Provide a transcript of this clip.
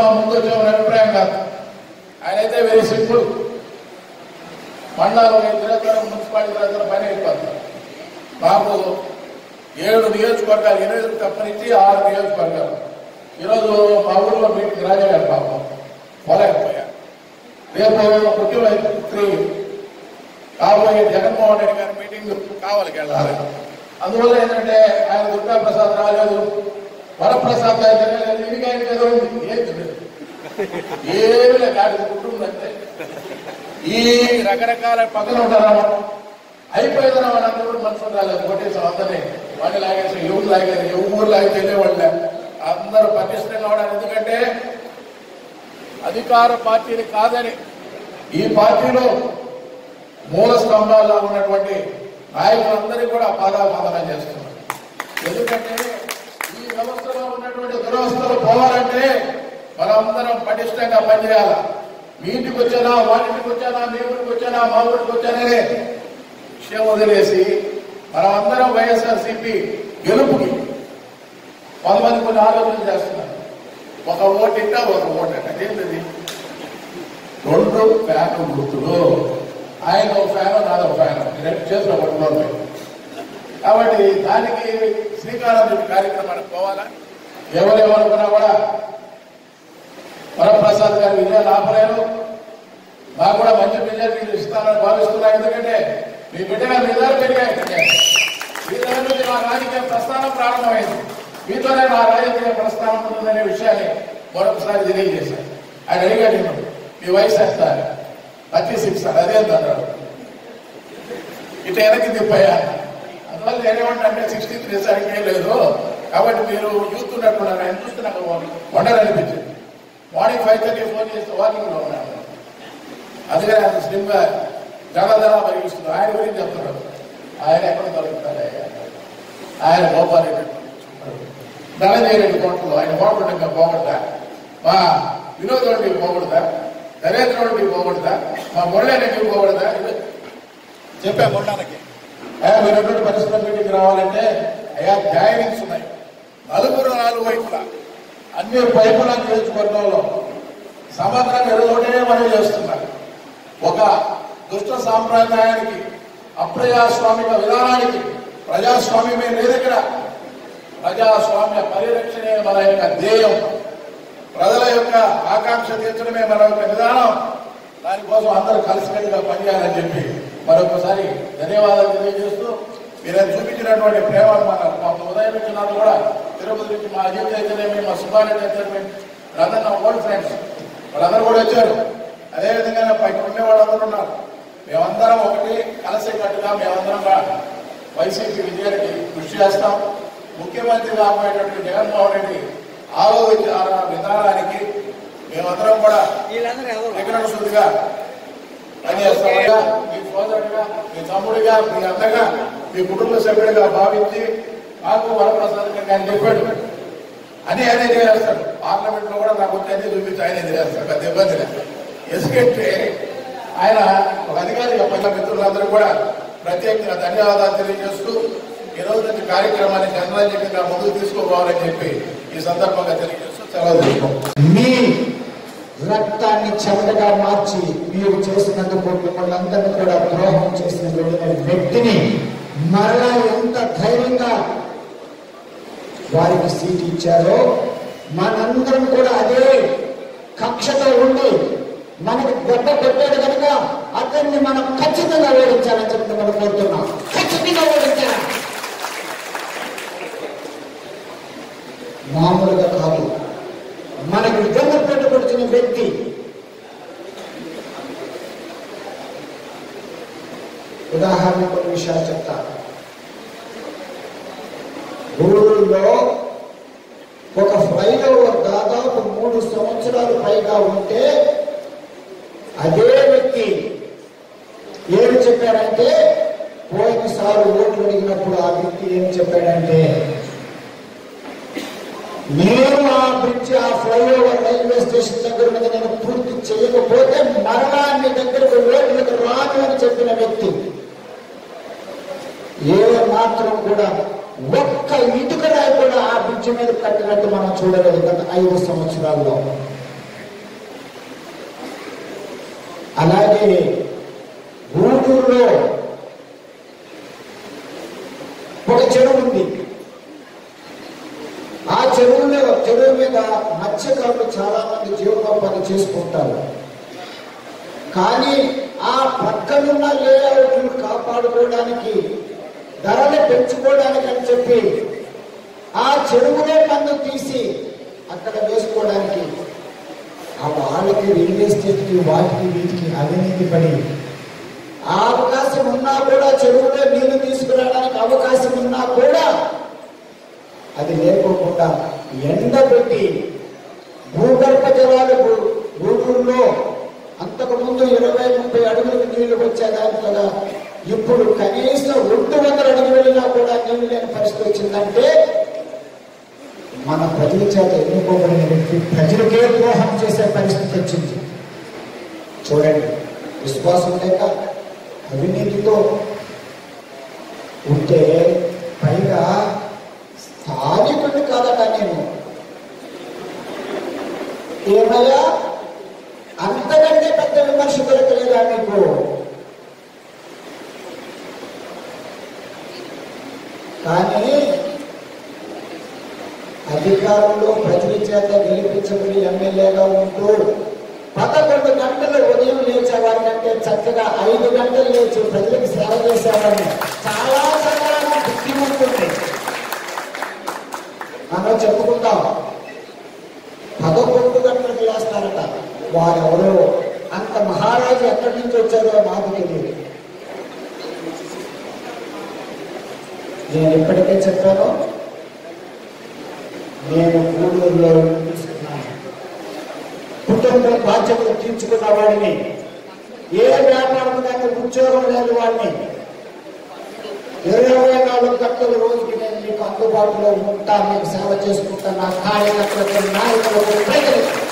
మా ముందు వచ్చే అభిప్రాయం కాదు. ఆయన అయితే వెరీ సింపుల్ మండలం తిరుగుతారు మున్సిపాలిటీ తిరుగుతారు పని అయిపోతారు మాకు ఏడు నియోజకవర్గాలు ఎనిమిది తప్పనిచ్చి ఆరు నియోజకవర్గాలు. ఈరోజు మా ఊర్లో మీటింగ్ రాజగారు పాపం. పోలేకపోయా రేపు ముఖ్యమంత్రి కాబోయే జగన్మోహన్ రెడ్డి గారి మీటింగ్ కావాలి వెళ్ళాలి. అందువల్ల ఏంటంటే ఆయన దుర్గా ప్రసాద్ రాలేదు. వరప్రసాద్ గారు జరగలేదు ఇదిగా ఏదో ఉంది. ఏం తెలియదు ఏమి లేదు. కుటుంబం అంతే. ఈ రకరకాల పక్కన ఉంటారా? మనం అయిపోయిందా మన అందరూ మనుషులు రాలేదు కోటేశ్వరం అందరినీ. వాడిని లాగేసి ఎవరు లాగారు? ఎవరు లాగితే వెళ్ళేవాళ్ళే అందరూ పటిష్టంగా ఉన్నారు ఎందుకంటే అధికార పార్టీని కాదని. ఈ పార్టీలో మూల స్తంభాల్లో ఉన్నటువంటి నాయకులందరినీ కూడా పాదాపాదన చేస్తున్నారు. ఎందుకంటే ఉన్నటువంటి దురవస్థలు పోవాలంటే మనందరం పటిష్టంగా పనిచేయాలి? మీ ఇంటికి వచ్చానా వాటింటికి వచ్చానా మీ ఊరికి వచ్చానా మా ఊరికి వచ్చాననే విషయం వదిలేసి మనమందరం వైఎస్ఆర్సీపీ గెలుపుకి కొంతమంది కొన్ని ఆలోచన చేస్తున్నారు. ఒక ఓటింట ఒక ఓటంట అదేంటది? రెండు ఫ్యాన్ గుర్తులు. ఆయన ఒక ఫ్యాన్ నాది ఒక ఫ్యాన్. రెండు చేతులు పట్టుకోవాలి. కాబట్టి దానికి శ్రీకారం కార్యక్రమానికి పోవాలా? ఎవరెవరుకున్నా కూడా వరప్రసాద్ గారు విజయాలు ఆపలేరు మా కూడా మంచి మెజారిటీ ఇస్తానని భావిస్తున్నాను ఎందుకంటే మీ బిడ్డగా మీ దగ్గర పెరిగాయి మీ దగ్గర నుంచి నా రాజకీయ ప్రస్థానం ప్రారంభమైంది. మీతోనే నా రాజకీయ ప్రస్థానం ఉంటుందనే విషయాన్ని మరొకసారి తెలియజేశాను ఆయన అడిగాడు నేను మీ వయసు ఎంత? థర్టీ సిక్స్ అదే అన్నాడు. ఇటు వెనక్కి తిప్పయ్యా. అందువల్ల నేనేమంటే సిక్స్టీ త్రీ సరిగ్గా లేదు. కాబట్టి మీరు యూత్ ఉన్నట్టున్నారు ఆయన చూస్తే నాకు వండాలనిపించింది మార్నింగ్ ఫైవ్ థర్టీ ఫోన్ చేస్తే వాకింగ్లో ఉన్నాను అందుకని ఆయన స్లిమ్గా పరిగిస్తుంది ఆయన గురించి చెప్తున్నారు ఆయన ఎక్కడ దొరుకుతాడు? ఆయన గోపాల్ రెడ్డి ధనంజయ రెడ్డి ఆయన కోటలు ఇంకా పోగొడతా. మా వినోద్ రెడ్డికి పోగొడతా. నరేంద్ర రెడ్డికి పోగొడతా. మా మురళీ రెడ్డికి పోగొడతా. చెప్పా మొండానికి అయ్యా మీరు పరిశ్రమ మీటింగ్ రావాలంటే అయ్యా జాయినింగ్స్ ఉన్నాయి నలుగురు నాలుగు వైపులా. అన్ని వైపుల నియోజకవర్గంలో సమగ్రంగా ఎదుగునే మనం చేస్తున్నారు. ఒక దుష్ట సాంప్రదాయానికి అప్రజాస్వామిక విధానానికి ప్రజాస్వామ్యమే లేదు ఇక్కడ ప్రజాస్వామ్య పరిరక్షణే మన యొక్క ధ్యేయం. ప్రజల యొక్క ఆకాంక్ష తీర్చడమే మన యొక్క విధానం. దానికోసం అందరూ కలిసికట్టుగా పనిచేయాలని చెప్పి మరొకసారి ధన్యవాదాలు తెలియజేస్తూ మీరు చూపించినటువంటి ప్రేమ మన మా ఉదయం నుంచి నాకు కూడా తిరుపతి నుంచి మా అజిత్ అయితేనేమి మా సుబ్బారెడ్డి అయితేనేమి వీళ్ళందరూ నా ఓల్డ్ ఫ్రెండ్స్. వాళ్ళందరూ కూడా వచ్చారు. అదేవిధంగా పైకి ఉండే వాళ్ళందరూ ఉన్నారు. మేమందరం ఒకటి కలిసి కట్టుగా మేమందరం వైసీపీ విజయానికి కృషి చేస్తాం. ముఖ్యమంత్రి కాబోయేటటువంటి జగన్మోహన్ రెడ్డి ఆలోచించిన విధానానికి మేమందరం కూడా విగ్రహ శుద్ధిగా పనిచేస్తామయ్యా మీ సోదరుడిగా మీ తమ్ముడిగా మీ అన్నగా మీ కుటుంబ సభ్యుడిగా భావించి నాకు వరప్రసాద్ గారు ఆయన చెప్పాడు. అని ఆయన చేస్తాడు పార్లమెంట్లో కూడా నాకు వచ్చి అన్ని చూపించి ఆయన చేస్తాడు పెద్ద ఇబ్బంది లేదు. ఎందుకంటే ఆయన ఒక అధికారిగా పైన మిత్రులందరూ కూడా ప్రత్యేకంగా ధన్యవాదాలు తెలియజేస్తూ ఈ రోజు నుంచి కార్యక్రమాన్ని జనరంజకంగా ముందుకు తీసుకోవాలని చెప్పి ఈ సందర్భంగా తెలియజేస్తూ సెలవు మీ రక్తాన్ని చెమటగా మార్చి మీరు చేసినందుకు మిమ్మల్ని అందరినీ కూడా ద్రోహం చేసిన వ్యక్తిని మరలా ఎంత ధైర్యంగా వారికి సీట్ ఇచ్చారో మనందరం కూడా అదే కక్షతో ఉండి మనకి దెబ్బ పెట్టాడు కనుక అతన్ని మనం ఖచ్చితంగా ఓడించాలని చెప్పి మనం కోరుతున్నాం. ఖచ్చితంగా ఓడించాలి? మామూలుగా కాదు. మనకు నిజంగా పెట్టుకొచ్చిన వ్యక్తి ఉదాహరణ కొన్ని విషయాలు చెప్తా ఊళ్ళో ఒక ఫ్లైఓవర్ దాదాపు మూడు సంవత్సరాలు పైగా ఉంటే అదే వ్యక్తి ఏమి చెప్పాడంటే పోయినసారి ఓట్లు అడిగినప్పుడు ఆ వ్యక్తి ఏం చెప్పాడంటే నేను ఆ బ్రిడ్జ్ ఆ ఫ్లైఓవర్ రైల్వే స్టేషన్ దగ్గర మీద నేను పూర్తి చేయకపోతే మరణాన్ని దగ్గర దగ్గరకు రోడ్లకు రాను అని చెప్పిన వ్యక్తి. ఏ మాత్రం కూడా ఒక్క ఇటుక రాయి కూడా ఆ బ్రిడ్జ్ మీద కట్టినట్టు మనం చూడలేదు గత ఐదు సంవత్సరాల్లో. అలాగే గూడూరులో ఒక చెరువు ఉంది. ఆ చెరువు మీద చెరువు మీద మత్స్యకారులు చాలా మంది జీవనోపాధి చేసుకుంటారు. కానీ ఆ పక్కనున్న లేఅవుట్ కాపాడుకోవడానికి ధరలు పెంచుకోవడానికి అని చెప్పి ఆ చెరువులో మందు తీసి అక్కడ వేసుకోవడానికి ఆ వాళ్ళకి రియల్ ఎస్టేట్కి వాటికి వీటికి అవినీతి పడి ఆ అవకాశం ఉన్నా కూడా చెరువులో నీళ్ళు తీసుకురావడానికి అవకాశం ఉన్నా కూడా అది లేకోకుండా ఎండబెట్టి భూగర్భ జలాలు గూ- గూడూరులో ఇరవై ముప్పై అడుగులకు నీళ్ళు వచ్చేదాని కదా ఇప్పుడు కనీసం రెండు వందల అడుగు వెళ్ళినా కూడా నీళ్ళు లేని పరిస్థితి వచ్చిందంటే మన ప్రజల చేత ఎన్నుకోబడిన వ్యక్తి ప్రజలకే ద్రోహం చేసే పరిస్థితి వచ్చింది. చూడండి విశ్వాసం లేక అవినీతితో ఉంటే పైగా స్థానికుడిని కాదట నేను. ఏమయ్యా? అంతకంటే పెద్ద విమర్శ దొరకలేదా మీకు? కానీ అధికారంలో ప్రజల చేత గెలిపించబడి ఎమ్మెల్యేగా ఉంటూ పదకొండు గంటలు ఉదయం లేచేవాడికంటే చక్కగా ఐదు గంటలు లేచి ప్రజలకు సేవ చేసేవాడిని. చాలా చాలా బుద్ధి ఉంటుంది. మనం చెప్పుకుందాం పదకొండు గంటలకు లేస్తారట. వారెవరో? అంత మహారాజు ఎక్కడి నుంచి వచ్చారో మాకు తెలియదు. నేను ఎప్పటికే చెప్పాను నేను గూడూరులో కుటుంబ బాధ్యతలు తీర్చుకున్న వాడిని ఏ వ్యాపారం కానీ ఉద్యోగం లేని వాడిని ఇరవై నాలుగు గంటల రోజుకి నేను మీకు అందుబాటులో ఉంటా మీకు సేవ చేసుకుంటా నా కార్యకర్తలకు నాయకులకు ప్రజలకు.